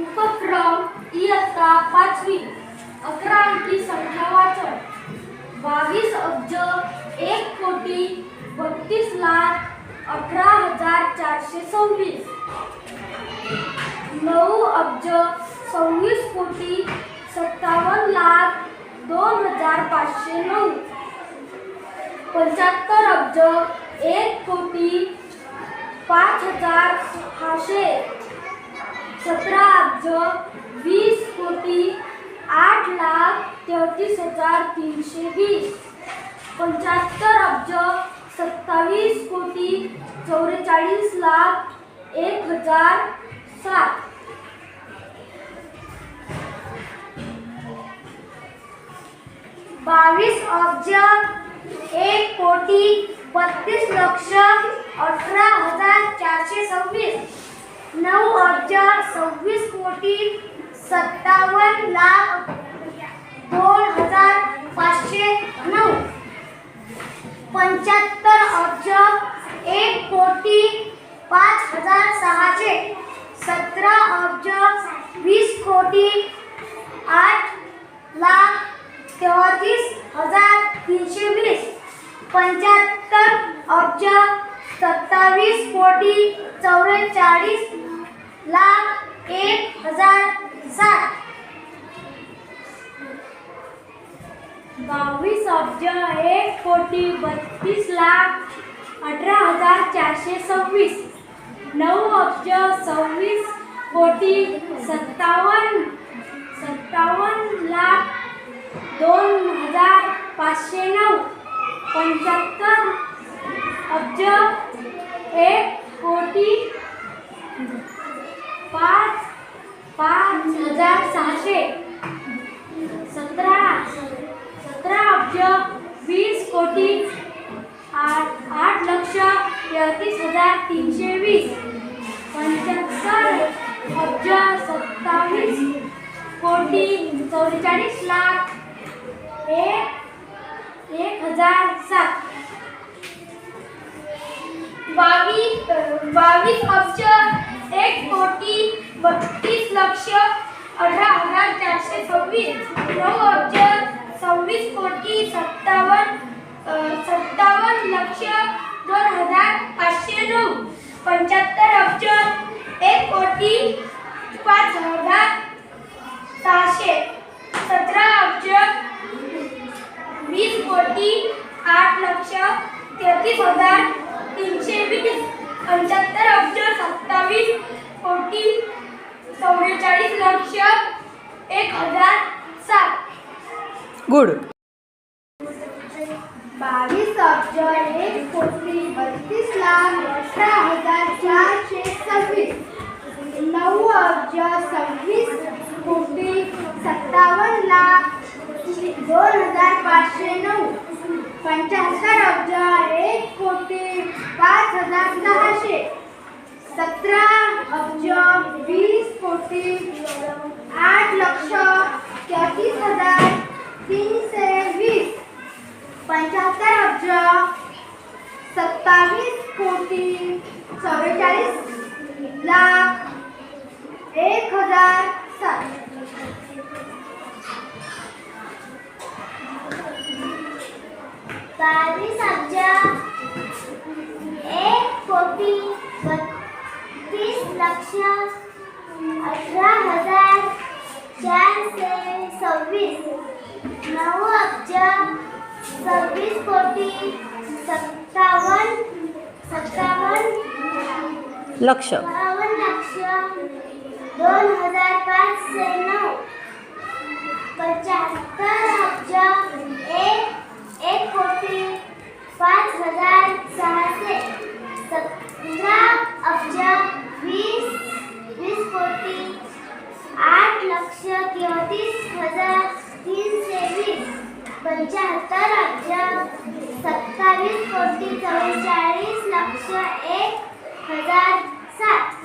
उपक्रम इयत्ता पाचवी अकरा अंकी संख्या वाचन. बावीस अब्ज एक कोटी बत्तीस लाख अठरा हजार चारशे सव्वीस. नऊ अब्ज सव्वीस कोटी सत्तावन्न लाख दोन हजार पाचशे नऊ. पंच्याहत्तर अब्ज एक कोटी पाच हजार सहाशे. सतरा अब्ज वीस कोटी आठ लाख तेहतीस हजार तीनशे वीस. पंच्याहत्तर अब्ज सत्तावीस कोटी चौवेचाळीस लाख एक हजार सात. बावीस अब्ज एक कोटी बत्तीस लक्ष अठरा हजार चारशे सव्वीस. नऊ अब्ज सव्वीस कोटी सत्तावन्न लाख दोन हजार पाचशे नऊ. पंच्याहत्तर अब्ज एक कोटी पाच हजार सहाशे. सतरा अब्ज वीस कोटी आठ लाख तेहतीस हजार तीनशे वीस. पंच्याहत्तर अब्ज सत्तावीस कोटी चौवेचाळीस लाख एक हजार सात. बावीस अब्ज एक कोटी बत्तीस लाख अठरा हजार चारशे सव्वीस. नऊ अब्ज सव्वीस कोटी सत्तावन्न सत्तावन्न लाख दोन हजार पाचशे नऊ. पंच्याहत्तर तेहतीस हजार तीनशे वीस. पंच्याहत्तर अब्ज सत्तावीस कोटी चौवेचाळीस लाख एक एक हजार सात. बावीस बावीस अब्ज एक कोटी बत्तीस लक्ष अठरा हजार चारशे सव्वीस. नऊ अब्ज सव्वीस कोटी सत्तावन्न सत्तावन्न लक्ष दोन हजार नऊ. पंच्याहत्तर अब्ज एक कोटी पाच हजार सहाशे. सतरा अब्ज वीस कोटी आठ लक्ष तेहतीस हजार तीनशे वीस. पंच्याहत्तर अब्ज सत्तावीस कोटी चौवेचाळीस लक्ष एक हजार सात गुड. बावीस अब्ज एक कोटी बत्तीस लाख अठरा हजार चारशे सव्वीस. नऊ अब्ज सव्वीस कोटी सत्तावन्न लाख दोन हजार पाचशे नऊ. पंच्याहत्तर अब्ज एक कोटी पाच हजार सहाशे. सतरा अब्ज वीस कोटी आठ लक्ष तेहतीस हजार तीनशे वीस पंच्याहत्तर अब्ज सत्तावीस कोटी चव्वेचाळीस लाख एक हजार सात बावीस अब्ज एक कोटी बत्तीस लक्ष अठरा हजार चारशे सव्वीस नऊ अब्ज सव्वीस कोटी सत्तावन्न सत्तावन्न लक्ष. दोन हजार पाचशे नऊ. पंच्याहत्तर अब्ज एक एक कोटी पाच हजार सहाशे. सतरा अब्ज वीस वीस कोटी आठ लक्ष तेहतीस हजार तीनशे वीस. पंच्याहत्तर अब्ज सत्तावीस कोटी चव्वेचाळीस लक्ष एक हजार सात.